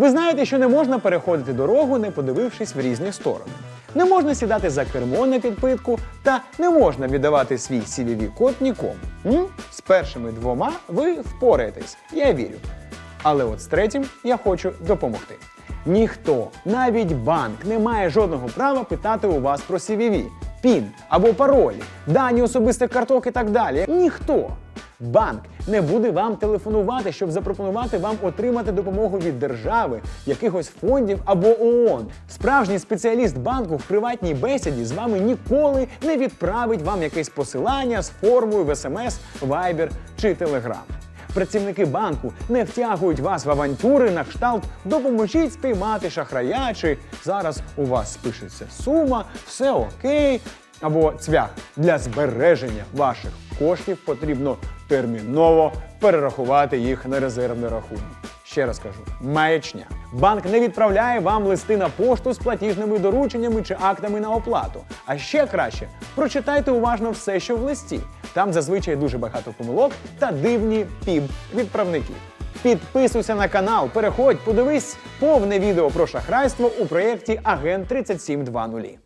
Ви знаєте, що не можна переходити дорогу, не подивившись в різні сторони. Не можна сідати за кермо на підпитку та не можна віддавати свій CVV-код нікому. М? З першими двома ви впораєтесь, я вірю. Але от з третім я хочу допомогти. Ніхто, навіть банк, не має жодного права питати у вас про CVV, PIN або паролі, дані особистих карток і так далі. Ніхто. Банк не буде вам телефонувати, щоб запропонувати вам отримати допомогу від держави, якихось фондів або ООН. Справжній спеціаліст банку в приватній бесіді з вами ніколи не відправить вам якесь посилання з формою в смс, Viber чи Telegram. Працівники банку не втягують вас в авантюри на кшталт допоможіть спіймати шахрая, чи зараз у вас спишеться сума, все окей. Або цвях для збереження ваших коштів потрібно терміново перерахувати їх на резервний рахунок. Ще раз кажу, маячня. Банк не відправляє вам листи на пошту з платіжними дорученнями чи актами на оплату. А ще краще прочитайте уважно все, що в листі. Там зазвичай дуже багато помилок та дивні піб-відправники. Підписуйся на канал, переходь, подивись повне відео про шахрайство у проєкті Агент 3720.